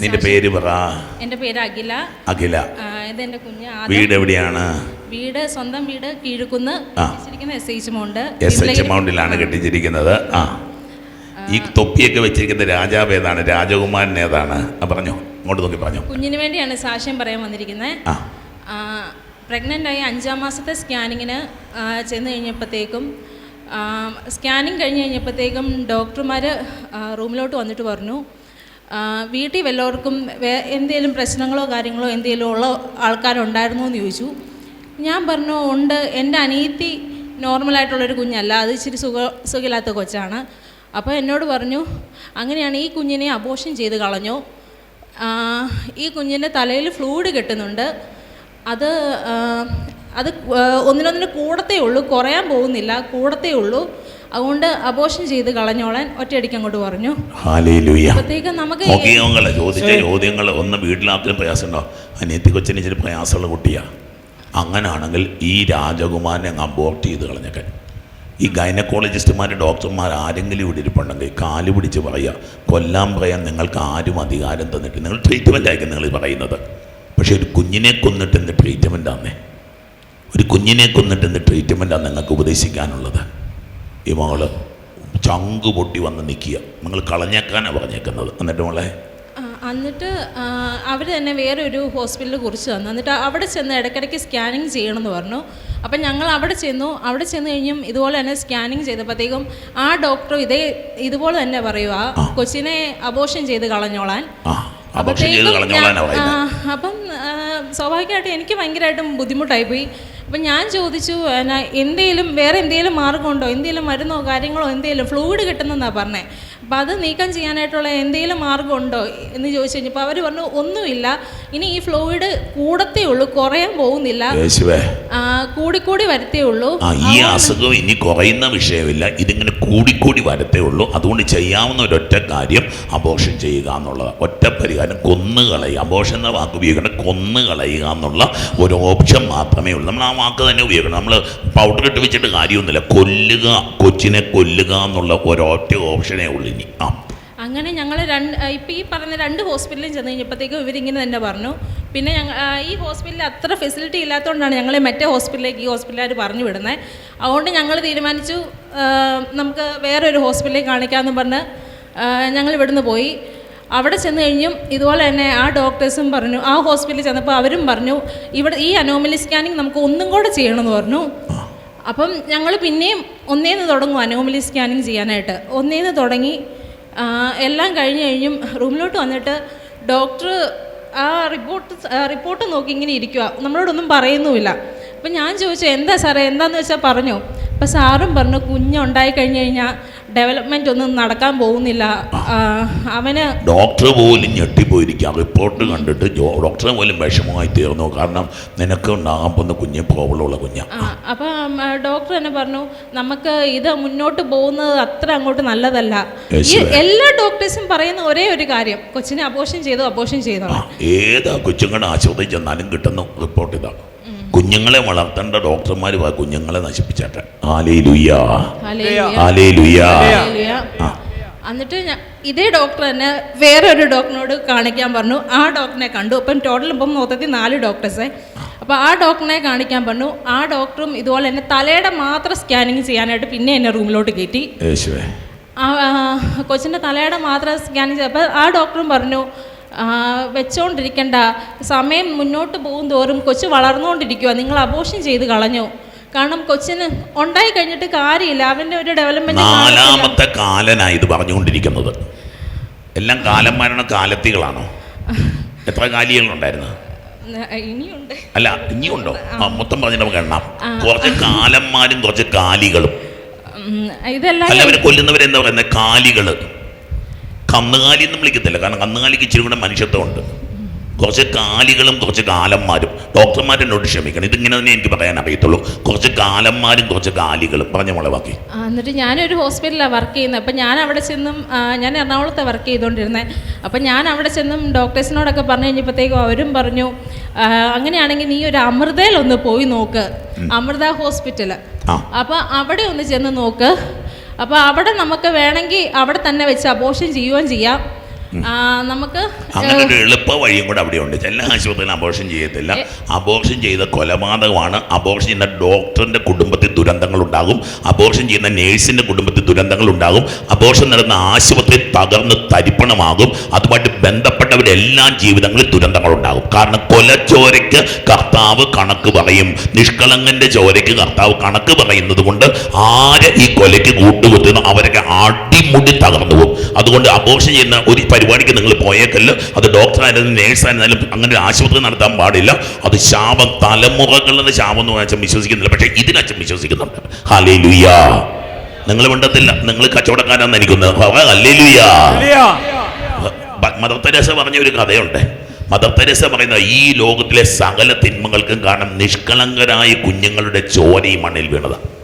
നിന്റെ പേര് പറ. എന്റെ പേര് അഖില. അഖില. ഇത് കുഞ്ഞ് വീട് എവിടെയാണ്? വീട് സ്വന്തം വീട് Keezhukkunnu S H mount S H മൗണ്ടിലാണ് കെട്ടിച്ചിരിക്കുന്നത്. ആ. ഈ തൊപ്പിയൊക്കെ വെച്ചിരിക്കുന്ന രാജാവ് ഏതാണ്? രാജകുമാരൻ ഏതാണ്? പറഞ്ഞോ. അങ്ങോട്ട് നോക്കി പറഞ്ഞു. കുഞ്ഞിന് വേണ്ടിയാണ് സാക്ഷ്യം പറയാൻ വന്നിരിക്കുന്നത് ആ. പ്രഗ്നന്റ് ആയി അഞ്ചാം മാസത്തെ സ്കാനിങ്ങിന് ചെന്ന് കഴിഞ്ഞപ്പോഴത്തേക്കും സ്കാനിങ് കഴിഞ്ഞ് കഴിഞ്ഞപ്പോഴത്തേക്കും ഡോക്ടർമാർ റൂമിലോട്ട് വന്നിട്ട് പറഞ്ഞു. വീട്ടിൽ വല്ലവർക്കും എന്തെങ്കിലും പ്രശ്നങ്ങളോ കാര്യങ്ങളോ എന്തെങ്കിലും ഉള്ള ആൾക്കാരുണ്ടായിരുന്നു എന്ന് ചോദിച്ചു. ഞാൻ പറഞ്ഞു ഉണ്ട്. എന്റെ അനിയത്തി നോർമലായിട്ടുള്ളൊരു കുഞ്ഞല്ല. അത് ഇച്ചിരി സുഖ സുഖമില്ലാത്ത കൊച്ചാണ്. അപ്പോൾ എന്നോട് പറഞ്ഞു അങ്ങനെയാണ് ഈ കുഞ്ഞിനെ അബോഷൻ ചെയ്ത് കളഞ്ഞു? ഈ കുഞ്ഞിന്റെ തലയിൽ ഫ്ലൂയിഡ് കെട്ടുന്നുണ്ട്. അത് അത് ഒന്നിനൊന്നിന് കൂടത്തേ ഉള്ളൂ. കുറയാൻ പോകുന്നില്ല. കൂടത്തേ ഉള്ളൂ. അതുകൊണ്ട് അബോഷൻ ചെയ്ത് കളഞ്ഞോളാൻ ഒറ്റയടിക്ക് അങ്ങോട്ട് പറഞ്ഞു. അപ്പോഴത്തേക്കും നമുക്ക് ഈ- നോക്കിയോങ്ങളെ ചോദിച്ച ചോദ്യങ്ങൾ ഒന്ന് വീട്ടിലാർക്കും പ്രയാസമുണ്ടോ? അനിയത്തി കൊച്ചിന് ഇച്ചിരി പ്രയാസമുള്ള കുട്ടിയാ. അങ്ങനാണെങ്കിൽ ഈ രാജകുമാരനെ അങ്ങ് അബോർട്ട് ചെയ്ത് കളഞ്ഞൊക്കെ ഈ ഗൈനക്കോളജിസ്റ്റുമാർ ഡോക്ടർമാർ ആരെങ്കിലും ഇവിടെ ഇരിപ്പുണ്ടെങ്കിൽ കാൽ പിടിച്ച് പറയുക കൊല്ലാൻ പറയാൻ നിങ്ങൾക്ക് ആരും അധികാരം തന്നിട്ട് നിങ്ങൾ ട്രീറ്റ്മെന്റ് ആയിരിക്കും നിങ്ങൾ പറയുന്നത്. പക്ഷേ ഒരു കുഞ്ഞിനെ കൊന്നിട്ട് എന്ത് ട്രീറ്റ്മെന്റ് ആന്നേ? ഒരു കുഞ്ഞിനെ കൊന്നിട്ട് എന്ത് ട്രീറ്റ്മെന്റാണ് നിങ്ങൾക്ക് ഉപദേശിക്കാനുള്ളത്? ഈ മകൾ ചങ്ക് പൊട്ടി വന്ന് നിൽക്കുക നിങ്ങൾ കളഞ്ഞേക്കാനാണ് പറഞ്ഞേക്കുന്നത്. എന്നിട്ട് മോളെ? എന്നിട്ട് അവർ തന്നെ വേറൊരു ഹോസ്പിറ്റലിൽ കുറിച്ച് തന്നു. എന്നിട്ട് അവിടെ ചെന്ന് ഇടയ്ക്കിടയ്ക്ക് സ്കാനിങ് ചെയ്യണമെന്ന് പറഞ്ഞു. അപ്പം ഞങ്ങൾ അവിടെ ചെന്നു. അവിടെ ചെന്ന് കഴിഞ്ഞും ഇതുപോലെ തന്നെ സ്കാനിങ് ചെയ്തപ്പോഴത്തേക്കും ആ ഡോക്ടർ ഇതേ ഇതുപോലെ തന്നെ പറയുക കൊച്ചിനെ അബോഷൻ ചെയ്ത് കളഞ്ഞോളാൻ. അപ്പം സ്വാഭാവികമായിട്ടും എനിക്ക് ഭയങ്കരമായിട്ടും ബുദ്ധിമുട്ടായിപ്പോയി. അപ്പം ഞാൻ ചോദിച്ചു എന്തെങ്കിലും വേറെ എന്തെങ്കിലും മാർഗമുണ്ടോ? എന്തെങ്കിലും മരുന്നോ കാര്യങ്ങളോ എന്തെങ്കിലും ഫ്ലൂയിഡ് കിട്ടുന്നെന്നാണ് പറഞ്ഞത് അപ്പം അത് നീക്കം ചെയ്യാനായിട്ടുള്ള എന്തെങ്കിലും മാർഗമുണ്ടോ എന്ന് ചോദിച്ചു കഴിഞ്ഞപ്പോൾ അവർ പറഞ്ഞു ഒന്നുമില്ല. ഇനി ഈ ഫ്ലൂയിഡ് കൂടത്തേ ഉള്ളൂ കുറയാൻ പോകുന്നില്ല. കൂടിക്കൂടി വരത്തേ ഉള്ളൂ. ഈ അസുഖം ഇനി കുറയുന്ന വിഷയമില്ല. ഇതിങ്ങനെ കൂടിക്കൂടി വരത്തേ ഉള്ളൂ. അതുകൊണ്ട് ചെയ്യാവുന്ന ഒരൊറ്റ കാര്യം അബോഷൻ ചെയ്യുക എന്നുള്ളത് ഒറ്റ പരിഹാരം കൊന്നു കളയുക. അബോഷൻ എന്ന വാക്ക് ഉപയോഗിക്കണം കൊന്നു കളയുക എന്നുള്ള ഒരു ഓപ്ഷൻ മാത്രമേ ഉള്ളൂ. നമ്മൾ ആ വാക്ക് തന്നെ ഉപയോഗിക്കണം. നമ്മൾ പൗഡർ ഇട്ട് വെച്ചിട്ട് കാര്യമൊന്നുമില്ല. കൊല്ലുക കൊച്ചിനെ കൊല്ലുക എന്നുള്ള ഒരൊറ്റ ഓപ്ഷനേ ഉള്ളൂ. ആ അങ്ങനെ ഞങ്ങൾ രണ്ട് ഇപ്പം ഈ പറഞ്ഞ രണ്ട് ഹോസ്പിറ്റലിൽ ചെന്ന് കഴിഞ്ഞപ്പോഴത്തേക്കും ഇവരിങ്ങനെ തന്നെ പറഞ്ഞു. പിന്നെ ഞങ്ങൾ ഈ ഹോസ്പിറ്റലിൽ അത്ര ഫെസിലിറ്റി ഇല്ലാത്തതുകൊണ്ടാണ് ഞങ്ങളെ മറ്റേ ഹോസ്പിറ്റലിലേക്ക് ഈ ഹോസ്പിറ്റലുകാർ പറഞ്ഞു വിടുന്നത് അതുകൊണ്ട് ഞങ്ങൾ തീരുമാനിച്ചു നമുക്ക് വേറൊരു ഹോസ്പിറ്റലിൽ കാണിക്കാമെന്ന് പറഞ്ഞ് ഞങ്ങൾ ഇവിടുന്ന് പോയി. അവിടെ ചെന്ന് കഴിഞ്ഞും ഇതുപോലെ തന്നെ ആ ഡോക്ടേഴ്സും പറഞ്ഞു ആ ഹോസ്പിറ്റലിൽ ചെന്നപ്പോൾ അവരും പറഞ്ഞു ഇവിടെ ഈ അനോമലി സ്കാനിങ് നമുക്ക് ഒന്നും കൂടെ ചെയ്യണമെന്ന് പറഞ്ഞു. അപ്പം ഞങ്ങൾ പിന്നെയും ഒന്നേന്ന് തുടങ്ങും അനോമലി സ്കാനിങ് ചെയ്യാനായിട്ട്. ഒന്നേന്ന് തുടങ്ങി എല്ലാം കഴിഞ്ഞ് കഴിഞ്ഞും റൂമിലോട്ട് വന്നിട്ട് ഡോക്ടർ ആ റിപ്പോർട്ട് റിപ്പോർട്ട് നോക്കി ഇങ്ങനെ ഇരിക്കുക നമ്മളോടൊന്നും പറയുന്നുമില്ല. അപ്പം ഞാൻ ചോദിച്ചു എന്താ സാറേ എന്താന്ന് വെച്ചാൽ പറഞ്ഞു? അപ്പം സാറും പറഞ്ഞു കുഞ്ഞുണ്ടായി കഴിഞ്ഞ് കഴിഞ്ഞാൽ ഡെവലപ്മെന്റ് ഒന്നും നടക്കാൻ പോകുന്നില്ല. അവന് ഡോക്ടർ പോലും ഞെട്ടിപ്പോയിരിക്കാം റിപ്പോർട്ട് കണ്ടിട്ട് ഡോക്ടറെ പോലും വിഷമമായി തീർന്നു. കാരണം നിനക്ക് ഉണ്ടാകാൻ പോകുന്ന കുഞ്ഞ് പ്രോബ്ലമുള്ള കുഞ്ഞ. അപ്പം ഡോക്ടർ തന്നെ പറഞ്ഞു നമുക്ക് ഇത് മുന്നോട്ട് പോകുന്നത് അത്ര അങ്ങോട്ട് നല്ലതല്ല. എല്ലാ ഡോക്ടേഴ്സും പറയുന്ന ഒരേ ഒരു കാര്യം. കൊച്ചിനെ അബോഷൻ ചെയ്തു അബോഷൻ ചെയ്തു. ഏതാ കൊച്ചുങ്ങളുടെ ആശുപത്രി ചെന്നാലും കിട്ടുന്ന റിപ്പോർട്ട് ഇതാണ്. കുഞ്ഞുങ്ങളെ വളർത്തേണ്ട ഡോക്ടർമാര് ആ കുഞ്ഞുങ്ങളെ നശിപ്പിച്ചാട്ടെ. ആലേ ലുയ്യാ. ആലേ ലുയ്യാ. എന്നിട്ട് ഇതേ ഡോക്ടർ തന്നെ വേറെ ഒരു ഡോക്ടറിനോട് കാണിക്കാൻ പറഞ്ഞു. ആ ഡോക്ടറിനെ കണ്ടു. അപ്പം ടോട്ടൽ ഇപ്പം മൊത്തത്തിൽ നാല് ഡോക്ടേഴ്സേ അപ്പോൾ ആ ഡോക്ടറിനെ കാണിക്കാൻ പറഞ്ഞു. ആ ഡോക്ടറും ഇതുപോലെ തന്നെ തലയുടെ മാത്രം സ്കാനിങ് ചെയ്യാനായിട്ട് പിന്നെ എന്നെ റൂമിലോട്ട് കയറ്റി. കൊച്ചിന്റെ തലയുടെ മാത്രം സ്കാനിങ് ചെയ്തപ്പോൾ ആ ഡോക്ടറും പറഞ്ഞു ആ, വെച്ചോണ്ടിരിക്കണ്ട. സമയം മുന്നോട്ട് പോകും തോറും കൊച്ചു വളർന്നുകൊണ്ടിരിക്കുക നിങ്ങൾ അബോഷൻ ചെയ്ത് കളഞ്ഞു. കാരണം കൊച്ചിന് ഉണ്ടായി കഴിഞ്ഞിട്ട് കാര്യമില്ല. അവന്റെ ഒരു ഡെവലപ്മെന്റ് നാലാമത്തെ കാലനാണ് ഇത് പറഞ്ഞുകൊണ്ടിരിക്കുന്നത്. എല്ലാം കാലന്മാരാണ് കാലത്തികളാണോ? എത്ര കാലികളുണ്ടായിരുന്നു ഇനിയുണ്ട്. അല്ല ഇനിയുണ്ടോ? മൊത്തം പറഞ്ഞിട്ട് നമുക്ക് എണ്ണാം. കുറച്ച് കാലന്മാരും കുറച്ച് കാലികളും. ഇതെല്ലാം കൊല്ലുന്നവരെന്താ പറയുന്നത് കാലികൾ. കന്നുകാലി എന്ന് വിളിക്കത്തില്ല. കാരണം കന്നുകാലിക്ക് ഇച്ചിരി കൂടെ മനുഷ്യത്വമുണ്ട്. കുറച്ച് കാലികളും കുറച്ച് കാലന്മാരും. ഡോക്ടർമാരെന്നോട് ക്ഷമിക്കണം. ഇതിങ്ങനെ തന്നെ എനിക്ക് പറയാൻ അറിയത്തുള്ളൂ. കുറച്ച് കാലന്മാരും കുറച്ച് കാലികളും. പറഞ്ഞ മോളെ ബാക്കി. എന്നിട്ട് ഞാനൊരു ഹോസ്പിറ്റലിലാണ് വർക്ക് ചെയ്യുന്നത്. അപ്പം ഞാൻ അവിടെ ചെന്നും ഞാൻ എറണാകുളത്തെ വർക്ക് ചെയ്തുകൊണ്ടിരുന്നത് അപ്പം ഞാൻ അവിടെ ചെന്നും ഡോക്ടേഴ്സിനോടൊക്കെ പറഞ്ഞു കഴിഞ്ഞപ്പോഴത്തേക്കും അവരും പറഞ്ഞു അങ്ങനെയാണെങ്കിൽ നീ ഒരു അമൃതയിൽ ഒന്ന് പോയി നോക്ക്. അമൃത ഹോസ്പിറ്റൽ അപ്പം അവിടെ ഒന്ന് ചെന്ന് നോക്ക്. അപ്പോൾ അവിടെ നമുക്ക് വേണമെങ്കിൽ അവിടെ തന്നെ വെച്ച് അബോഷൻ ചെയ്യുകയും ചെയ്യാം. നമുക്ക് അങ്ങനെ ഒരു എളുപ്പ വഴിയും കൂടെ അവിടെയുണ്ട്. ചില ആശുപത്രിയിൽ അബോർഷൻ ചെയ്യത്തില്ല. അബോർഷൻ ചെയ്ത കൊലപാതകമാണ്. അബോർഷൻ ചെയ്യുന്ന ഡോക്ടറിന്റെ കുടുംബത്തിൽ ദുരന്തങ്ങൾ ഉണ്ടാകും അബോർഷൻ ചെയ്യുന്ന നേഴ്സിന്റെ കുടുംബത്തിൽ ദുരന്തങ്ങൾ ഉണ്ടാകും അബോർഷൻ നടന്ന ആശുപത്രി തകർന്ന് തരിപ്പണമാകും. അതുമായിട്ട് ബന്ധപ്പെട്ടവരുടെ എല്ലാ ജീവിതങ്ങളിൽ ദുരന്തങ്ങൾ ഉണ്ടാകും കാരണം കൊലച്ചോരയ്ക്ക് കർത്താവ് കണക്ക് പറയും. നിഷ്കളങ്കന്റെ ചോരയ്ക്ക് കർത്താവ് കണക്ക് പറയുന്നത് കൊണ്ട് ആര് ഈ കൊലയ്ക്ക് കൂട്ടുകുത്തുന്നു? അവരൊക്കെ അടിമുടി തകർന്നു പോകും. അതുകൊണ്ട് അബോർഷൻ ചെയ്യുന്ന ഒരു പരിപാടിക്ക് നിങ്ങൾ പോയേക്കല്ല. അത് ഡോക്ടറായിരുന്നാലും നേഴ്സായിരുന്നാലും അങ്ങനെ ഒരു ആശുപത്രി നടത്താൻ പാടില്ല. അത് ശാപം തലമുറകളുടെ ശാപം എന്ന് അച്ഛൻ വിശ്വസിക്കുന്നില്ല. പക്ഷേ ഇതിനച്ഛൻ വിശ്വസിക്കുന്നുണ്ട്. ഹാലേ ലുയാ നിങ്ങൾ മിണ്ടത്തില്ല. നിങ്ങൾ കച്ചവടക്കാരാന്ന് എനിക്കുന്നത് ലുയ്യാ ബ- മദർ തെരേസ പറഞ്ഞ ഒരു കഥയുണ്ട്. മദർ തെരേസ പറയുന്ന ഈ ലോകത്തിലെ സകല തിന്മകൾക്കും കാരണം നിഷ്കളങ്കരായ കുഞ്ഞുങ്ങളുടെ ചോര ഈ മണ്ണിൽ വീണതാണ്.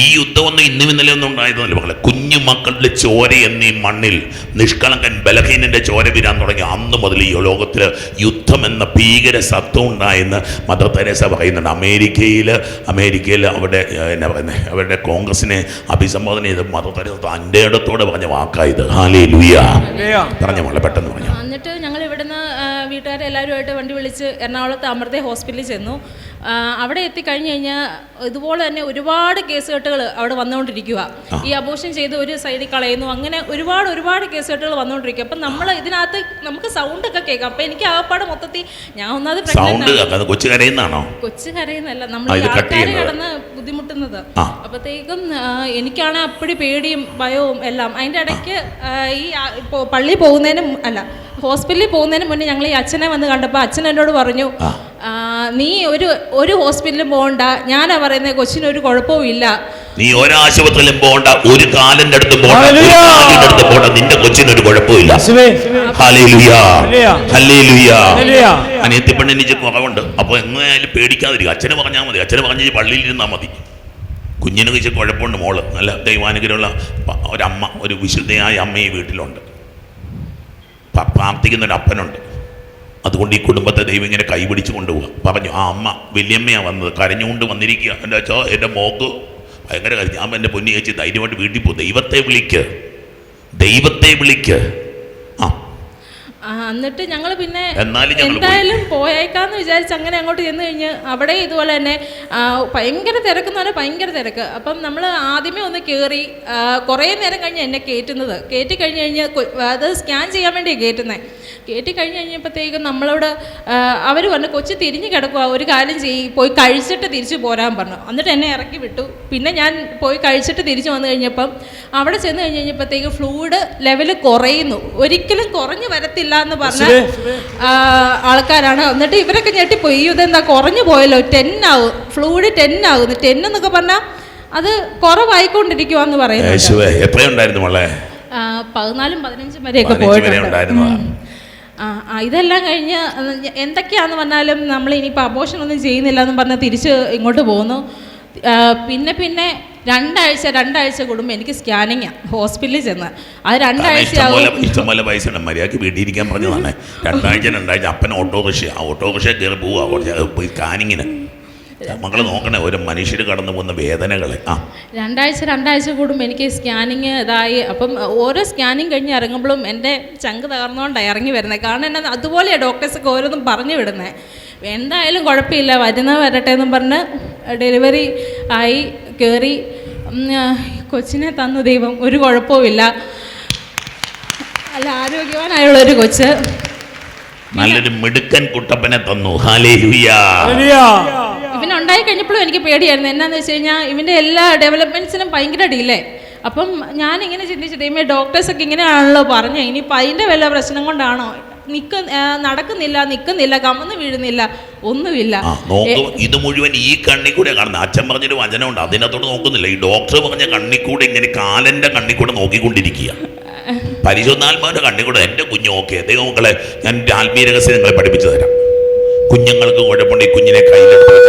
ഈ യുദ്ധമൊന്നും ഇന്നും ഇന്നലെ ഒന്നും ഉണ്ടായതല്ല മക്കളെ. കുഞ്ഞു മക്കളുടെ ചോര എന്നീ മണ്ണിൽ നിഷ്കളങ്കൻ ബലഹീനന്റെ ചോര വീരാൻ തുടങ്ങി. അന്ന് മുതൽ ഈ ലോകത്തിൽ യുദ്ധം എന്ന ഭീകര സത്വം ഉണ്ടായെന്ന് മദർ തെരേസ പറയുന്നുണ്ട്. അമേരിക്കയിൽ അമേരിക്കയിൽ അവിടെ എന്നാ പറയുന്നത് അവരുടെ കോൺഗ്രസിനെ അഭിസംബോധന ചെയ്ത് മദർ തെരേസ തന്റെ ഇടത്തോടെ പറഞ്ഞ വാക്കായത്. ഹാലേ ലുയ പറഞ്ഞു മോളെ പെട്ടെന്ന് പറഞ്ഞു. എന്നിട്ട് ഞങ്ങൾ ഇവിടുന്ന് വീട്ടുകാരെല്ലാവരുമായിട്ട് വണ്ടി വിളിച്ച് എറണാകുളത്ത് അമൃത ഹോസ്പിറ്റലിൽ ചെന്നു. അവിടെ എത്തിക്കഴിഞ്ഞ് കഴിഞ്ഞാൽ ഇതുപോലെ തന്നെ ഒരുപാട് കേസുകെട്ടുകൾ അവിടെ വന്നുകൊണ്ടിരിക്കുക. ഈ അബോഷൻ ചെയ്ത് ഒരു സൈഡിൽ കളയുന്നു. അങ്ങനെ ഒരുപാട് ഒരുപാട് കേസുകെട്ടുകൾ വന്നുകൊണ്ടിരിക്കുക. അപ്പം നമ്മൾ ഇതിനകത്ത് നമുക്ക് സൗണ്ട് ഒക്കെ കേൾക്കാം. അപ്പം എനിക്ക് ആകപ്പാട് മൊത്തത്തിൽ ഞാൻ ഒന്നാമത് സൗണ്ട്. കൊച്ചു കരയുന്നാണോ കൊച്ചു കരയുന്നല്ല നമ്മൾ കടന്ന് ആൾക്കാർ. ബുദ്ധിമുട്ടുന്നത്. അപ്പോഴത്തേക്കും എനിക്കാണ് അപ്പടി പേടിയും ഭയവും എല്ലാം. അതിന്റെ ഇടയ്ക്ക് ഈ പള്ളി പോകുന്നതിന് അല്ല ഹോസ്പിറ്റലിൽ പോകുന്നതിന് മുന്നേ ഞങ്ങൾ ഈ അച്ഛനെ വന്ന് കണ്ടപ്പോൾ അച്ഛൻ എന്നോട് പറഞ്ഞു നീ ഒരു ഒരു ഹോസ്പിറ്റലിലും പോകണ്ട. ഞാനാ പറയുന്നത് കൊച്ചിനൊരു കുഴപ്പവും ഇല്ല. നീ ഒരാശുപത്രിയിലും പോകണ്ട ഒരു കാലിന്റെ അടുത്ത് പോകണ്ട ഒരു കാലിന്റെ അടുത്ത് പോകണ്ട. നിന്റെ കൊച്ചിന് ഒരു. ഹല്ലേലൂയ. അനിയത്തി പെണ്ണിന് കുറവുണ്ട്. അപ്പൊ എങ്ങനെയായാലും പേടിക്കാതിരിക്കും. അച്ഛന് പറഞ്ഞാൽ മതി. അച്ഛന് പറഞ്ഞ ഈ പള്ളിയിൽ ഇരുന്നാൽ മതി. കുഞ്ഞിന് കഴിച്ച കുഴപ്പമുണ്ട് മോൾ. നല്ല ദൈവാനുഗ്രഹമുള്ള ഒരമ്മ ഒരു വിശുദ്ധയായ അമ്മ ഈ വീട്ടിലുണ്ട്. പ്രാർത്ഥിക്കുന്നൊരു പ്രാർത്ഥിക്കുന്ന ഒരു അപ്പനുണ്ട്. അതുകൊണ്ട് ഈ കുടുംബത്തെ ദൈവം ഇങ്ങനെ കൈപിടിച്ച് കൊണ്ടുപോകുക പറഞ്ഞു ആ അമ്മ വലിയമ്മയാണ് വന്നത്. കരഞ്ഞുകൊണ്ട് വന്നിരിക്കുക. എന്റെ അച്ഛോ എന്റെ മോക്ക്. ഭയങ്കര കരഞ്ഞു ഞാൻ എന്റെ പൊന്നി ചേച്ചി ധൈര്യമായിട്ട് വീട്ടിൽ പോകും ദൈവത്തെ വിളിക്ക്. ദൈവത്തെ വിളിക്ക്. എന്നിട്ട് ഞങ്ങൾ പിന്നെ. എന്തായാലും പോയേക്കാന്ന് വിചാരിച്ച് അങ്ങനെ അങ്ങോട്ട് ചെന്ന് കഴിഞ്ഞ് അവിടെ ഇതുപോലെ തന്നെ ഭയങ്കര തിരക്കെന്ന് പറഞ്ഞാൽ ഭയങ്കര തിരക്ക്. അപ്പം നമ്മൾ ആദ്യമേ ഒന്ന് കയറി കുറേ നേരം കഴിഞ്ഞ് എന്നെ കയറ്റുന്നത്. കയറ്റി കഴിഞ്ഞ് കഴിഞ്ഞ് അത് സ്കാൻ ചെയ്യാൻ വേണ്ടിയാണ് കയറ്റുന്നത് കയറ്റി കഴിഞ്ഞ് കഴിഞ്ഞപ്പോഴത്തേക്കും നമ്മളോട് അവർ പറഞ്ഞു കൊച്ചു തിരിഞ്ഞ് കിടക്കുക ഒരു കാര്യം ചെയ്യ് പോയി കഴിച്ചിട്ട് തിരിച്ചു പോരാൻ പറഞ്ഞു. എന്നിട്ട് എന്നെ ഇറക്കി വിട്ടു. പിന്നെ ഞാൻ പോയി കഴിച്ചിട്ട് തിരിച്ചു വന്നു കഴിഞ്ഞപ്പം അവിടെ ചെന്ന് കഴിഞ്ഞ് കഴിഞ്ഞപ്പോഴത്തേക്ക് ഫ്ലൂയിഡ് ലെവൽ കുറയുന്നു. ഒരിക്കലും കുറഞ്ഞു വരത്തില്ല എന്ന് പറഞ്ഞ ആൾക്കാരാണ്. എന്നിട്ട് ഇവരൊക്കെ ഞെട്ടിപ്പോയി. "അയ്യോ, ഇതെന്താ കുറഞ്ഞു പോയല്ലോ? ടെൻ ആവും ഫ്ലൂയിഡ് ടെൻ ആകുന്നു ടെൻ എന്നൊക്കെ പറഞ്ഞാൽ അത് കുറവായിക്കൊണ്ടിരിക്കുവാന്ന് പറയുന്നു പതിനാലും പതിനഞ്ചും വരെയൊക്കെ പോയിട്ടുണ്ട്. ആ ഇതെല്ലാം കഴിഞ്ഞ് എന്തൊക്കെയാന്ന് പറഞ്ഞാലും നമ്മൾ ഇനിയിപ്പോൾ അബോഷൻ ഒന്നും ചെയ്യുന്നില്ല എന്ന് പറഞ്ഞാൽ തിരിച്ച് ഇങ്ങോട്ട് പോകുന്നു പിന്നെ പിന്നെ രണ്ടാഴ്ച രണ്ടാഴ്ച കൂടുമ്പോൾ എനിക്ക് സ്കാനിങ്ങാണ് ഹോസ്പിറ്റലിൽ ചെന്ന്. അത് രണ്ടാഴ്ച പൈസ മര്യാദയ്ക്ക് വീട്ടിയിരിക്കാൻ പറഞ്ഞതാണ്. രണ്ടാഴ്ച രണ്ടാഴ്ച അപ്പൻ ഓട്ടോറിക്ഷ ആ ഓട്ടോറിക്ഷ കയറി പോവുക. സ്കാനിങ്ങിന് മക്കൾ നോക്കണേ ഒരു മനുഷ്യർ കടന്നു പോകുന്ന വേദനകളെ. ആ. രണ്ടാഴ്ച രണ്ടാഴ്ച കൂടുമ്പോൾ എനിക്ക് സ്കാനിങ് ഇതായി. അപ്പം ഓരോ സ്കാനിങ് കഴിഞ്ഞ് ഇറങ്ങുമ്പോഴും എന്റെ ചങ്ക് തകർന്നുകൊണ്ടാണ് ഇറങ്ങി വരുന്നത് കാരണം എന്നെ അതുപോലെയാണ് ഡോക്ടേഴ്സൊക്കെ ഓരോന്നും പറഞ്ഞു വിടുന്നത് എന്തായാലും കുഴപ്പമില്ല. വരുന്ന വരട്ടെ എന്നും പറഞ്ഞ് ഡെലിവറി ആയി കയറി കൊച്ചിനെ തന്നു ദൈവം ഒരു കുഴപ്പവുമില്ല. അല്ല ആരോഗ്യവാനായുള്ള ഒരു കൊച്ച്. നല്ലൊരു മിടുക്കൻ കുട്ടപ്പനെ തന്നു. ഇവനുണ്ടായി ലുയാ ഇവൻ ഉണ്ടായി കഴിഞ്ഞപ്പോഴും എനിക്ക് പേടിയായിരുന്നു. എന്നാന്ന് വെച്ച് കഴിഞ്ഞാൽ ഇവന്റെ എല്ലാ ഡെവലപ്മെന്റ്സിനും ഭയങ്കര ഡിലേ. അപ്പം ഞാൻ ഞാനിങ്ങനെ ചിന്തിച്ചിട്ട് ഇമ്മേ ഡോക്ടേഴ്സൊക്കെ ഇങ്ങനെയാണല്ലോ പറഞ്ഞത് ഇനിയിപ്പോൾ അതിന്റെ വല്ല പ്രശ്നം കൊണ്ടാണോ? നിൽക്ക നടക്കുന്നില്ല നിൽക്കുന്നില്ല കമന്ന് വീഴുന്നില്ല ഒന്നുമില്ല. നോക്കൂ ഇത് മുഴുവൻ ഈ കണ്ണിൽ കൂടെ കാണുന്നത്. അച്ഛൻ പറഞ്ഞൊരു ഉണ്ട്. അതിനകത്തോട് നോക്കുന്നില്ല. ഈ ഡോക്ടർ പറഞ്ഞ കണ്ണിൽ കൂടെ ഇങ്ങനെ കാലന്റെ കണ്ണിൽ കൂടെ നോക്കിക്കൊണ്ടിരിക്കുക. പരിശുദ്ധാത്മാവിന്റെ കണ്ണിൽ കൂടെ എന്റെ കുഞ്ഞു ഓക്കെ. ദൈവമക്കളെ ഞാൻ എന്റെ ആത്മീയ രഹസ്യം നിങ്ങളെ പഠിപ്പിച്ചു തരാം. കുഞ്ഞുങ്ങൾക്ക് കുഴപ്പമുണ്ട്. ഈ കുഞ്ഞിനെ കയ്യിലെടുത്ത്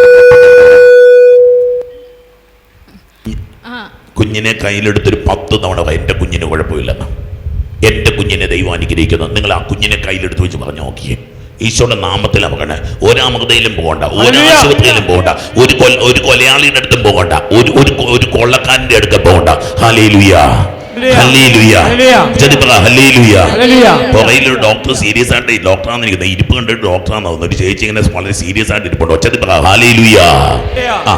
കുഞ്ഞിനെ കയ്യിലെടുത്തൊരു പത്ത് തവണ എന്റെ എന്റെ കുഞ്ഞിന് കുഴപ്പമില്ലെന്ന്. എന്റെ കുഞ്ഞിനെ ദൈവം അനുഗ്രഹിക്കുന്നു. നിങ്ങൾ ആ കുഞ്ഞിനെ കയ്യിലെടുത്ത് വെച്ച് പറഞ്ഞു നോക്കിയേ ഈശോയുടെ നാമത്തിൽ അവകണ. ഒരാമൃതയിലും പോകണ്ട ഒരു ആശുപത്രിയിലും പോകണ്ട ഒരു കൊല ഒരു കൊലയാളിയുടെ അടുത്തും പോകണ്ട ഒരു ഒരു ഒരു കൊള്ളക്കാരന്റെ അടുത്ത് പോകണ്ട. ഹാലേ ലുയാ ഹല്ലേലൂയ. ഹല്ലേലൂയ. ഹല്ലേലൂയ. ഉച്ചത്തിൽ പറ ഹല്ലേലൂയ. ഹല്ലേലൂയ. പുറകിലൊരു ഡോക്ടർ സീരിയസ് ആയിട്ട് ഡോക്ടറാന്ന് ഇരിക്കുന്നത് ഇരിപ്പ് കണ്ടിട്ട് ഡോക്ടറാന്ന് തോന്നുന്നു. ഒരു ചേച്ചി ഇങ്ങനെ വളരെ സീരിയസ് ആയിട്ട് ഇരിപ്പുണ്ട്. ഒച്ചത്തിൽ പറ ഹാലേലുയ ആ.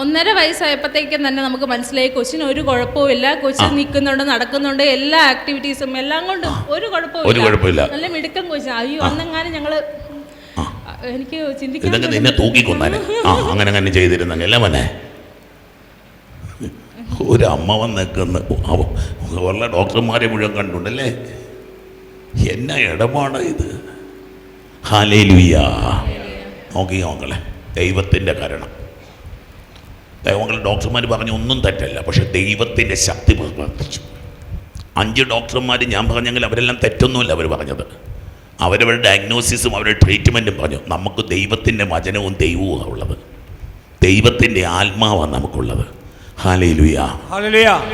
ഒന്നര വയസ്സായപ്പോഴത്തേക്കും തന്നെ നമുക്ക് മനസ്സിലായി കൊച്ചിന് ഒരു കുഴപ്പവുമില്ല. കൊച്ചിൻ നിൽക്കുന്നുണ്ട് നടക്കുന്നുണ്ട് എല്ലാ ആക്ടിവിറ്റീസും എല്ലാം കൊണ്ടും ഒരു കുഴപ്പമില്ല. നല്ല മിടുക്കം കൊച്ചു. അയ്യോ അന്നെങ്ങാനും ഞങ്ങൾ എനിക്ക് ചിന്തിക്കാൻ നിന്നെ തൂക്കിക്കൊന്നാനെ. ആ അങ്ങനെ അങ്ങനെ ചെയ്തിരുന്നെങ്കിൽ മോനെ? ഒരു അമ്മ വന്നേക്കുന്ന ഉള്ള ഡോക്ടർമാരെ മുഴുവൻ കണ്ടുണ്ടല്ലേ? എന്നാ ഇടമാണ് ഇത്? ഹാലേലുയ്യ നോക്കി നോക്കളെ ദൈവത്തിന്റെ കരണം. ദൈവങ്ങൾ ഡോക്ടർമാർ പറഞ്ഞു ഒന്നും തെറ്റല്ല. പക്ഷെ ദൈവത്തിന്റെ ശക്തി പ്രവർത്തിച്ചു. അഞ്ച് ഡോക്ടർമാർ ഞാൻ പറഞ്ഞെങ്കിൽ അവരെല്ലാം തെറ്റൊന്നുമില്ല അവർ പറഞ്ഞത്. അവരവരുടെ ഡയഗ്നോസിസും അവരുടെ ട്രീറ്റ്മെന്റും പറഞ്ഞു. നമുക്ക് ദൈവത്തിന്റെ വചനവും ദൈവവും ഉള്ളത്. ദൈവത്തിന്റെ ആത്മാവാണ് നമുക്കുള്ളത്.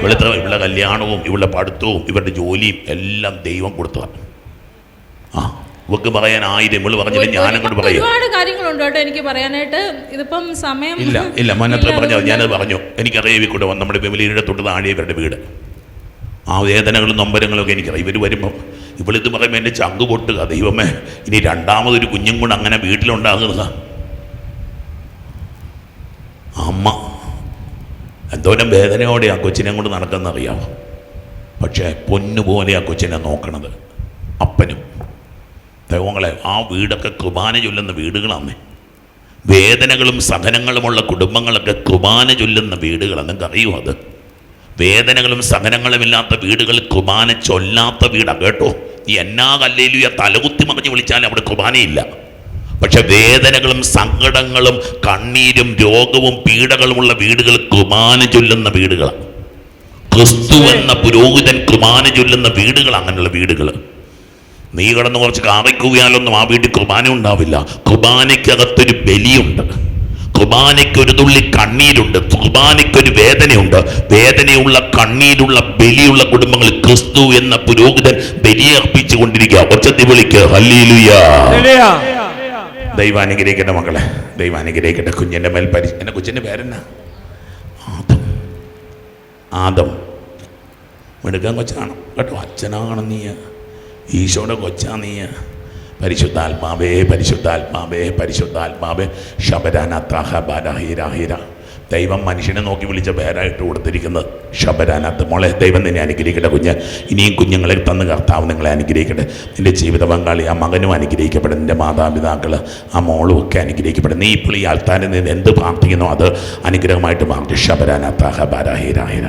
ഇവിടുത്തെ ഇവളുടെ കല്യാണവും ഇവളുടെ പഠിത്തവും ഇവരുടെ ജോലിയും എല്ലാം ദൈവം കൊടുത്തതാണ് ആ. ഇവക്ക് പറയാൻ ആയിരം. ഇവൾ പറഞ്ഞില്ല ഞാനും കൊണ്ട് പറയാം. ഒരുപാട് കാര്യങ്ങളുണ്ട് കേട്ടോ എനിക്ക് പറയാനായിട്ട്. ഇതിപ്പം സമയം ഇല്ല ഇല്ല മനത്ര പറഞ്ഞു പറഞ്ഞത് ഞാനത് പറഞ്ഞു. എനിക്കറിയാം ഇവ കൂടെ നമ്മുടെ ഫെമിലിയുടെ തൊട്ട് താഴെ ഇവരുടെ വീട്. ആ വേദനകളും നൊമ്പരങ്ങളും ഒക്കെ എനിക്കറിയാം. ഇവർ വരുമ്പം ഇവളിത് പറയുമ്പോൾ എന്റെ ചങ്ക് പൊട്ടുക. ദൈവമേ ഇനി രണ്ടാമതൊരു കുഞ്ഞും കൂടെ അങ്ങനെ വീട്ടിലുണ്ടാകുക അമ്മ എന്തോരം വേദനയോടെ ആ കൊച്ചിനെ കൊണ്ട് നടക്കുന്നറിയാമോ പക്ഷേ പൊന്നുപോലെ ആ കൊച്ചിനെ നോക്കണത് അപ്പനും ദൈവങ്ങളെ ആ വീടൊക്കെ കുർബാന ചൊല്ലുന്ന വീടുകളാണ് വേദനകളും സഹനങ്ങളുമുള്ള കുടുംബങ്ങളൊക്കെ കുർബാന ചൊല്ലുന്ന വീടുകളാണ് നിങ്ങൾക്ക് അറിയുമോ അത്? വേദനകളും സഹനങ്ങളും ഇല്ലാത്ത വീടുകൾ കുർബാന ചൊല്ലാത്ത വീടാണ് കേട്ടോ? ഈ എന്നാ കല്ലേലുയ തലകുത്തി മറിഞ്ഞ് വിളിച്ചാൽ അവിടെ കുർബാനയില്ല. പക്ഷെ വേദനകളും സങ്കടങ്ങളും കണ്ണീരും രോഗവും പീഡകളുമുള്ള വീടുകൾ കുർബാന ചൊല്ലുന്ന വീടുകളാണ് ക്രിസ്തു എന്ന പുരോഹിതൻ കുർബാന ചൊല്ലുന്ന വീടുകൾ അങ്ങനെയുള്ള വീടുകൾ. നീ കിടന്ന് കുറച്ച് കാറിക്കുകയാലൊന്നും ആ വീട്ടിൽ കുർബാന ഉണ്ടാവില്ല. കുർബാനയ്ക്കകത്തൊരു ബലിയുണ്ട്. കുർബാനയ്ക്ക് ഒരു തുള്ളി കണ്ണീരുണ്ട്. കുർബാനയ്ക്കൊരു വേദനയുണ്ട്. വേദനയുള്ള കണ്ണീരുള്ള ബലിയുള്ള കുടുംബങ്ങൾ ക്രിസ്തു എന്ന പുരോഹിതൻ ബലിയെ അർപ്പിച്ചു കൊണ്ടിരിക്കുക ഒച്ചത്തി വിളിക്ക്. ഹല്ലേലൂയ. ഹല്ലേലൂയ. ദൈവം അനുഗ്രഹിക്കട്ടെ മക്കളെ. ദൈവം അനുഗ്രഹിക്കട്ടെ കുഞ്ഞിന്റെ മേൽ പരി എന്റെ കൊച്ചിന്റെ പേരെന്നാ? ആദം. ആദം. മിടുക്കാൻ കൊച്ചാണ്. കേട്ടോ അച്ഛനാണ് നീ. ഈശോയുടെ കൊച്ചാ നീ പരിശുദ്ധാത്മാവേ പരിശുദ്ധാത്മാവേ പരിശുദ്ധാത്മാവേ. ശബരാനാത്താഹ ബാരാഹിരാഹിര ദൈവം മനുഷ്യനെ നോക്കി വിളിച്ച പേരായിട്ട് കൊടുത്തിരിക്കുന്നത്. ശബരാനാത്ത് മോളെ ദൈവം നിന്നെ അനുഗ്രഹിക്കട്ടെ കുഞ്ഞ്. ഇനിയും കുഞ്ഞുങ്ങളെ തന്ന് കർത്താവ് നിങ്ങളെ അനുഗ്രഹിക്കട്ടെ. നിന്റെ ജീവിത പങ്കാളി ആ മകനും അനുഗ്രഹിക്കപ്പെടും. നിന്റെ മാതാപിതാക്കൾ ആ മോളും ഒക്കെ അനുഗ്രഹിക്കപ്പെടും. നീ ഇപ്പോൾ ഈ ആൾത്താരിൽ നിന്ന് എന്ത് പ്രാർത്ഥിക്കുന്നു അത് അനുഗ്രഹമായിട്ട് പ്രാർത്ഥി ശബരാനാത്താഹ ബാരാഹിരാഹിര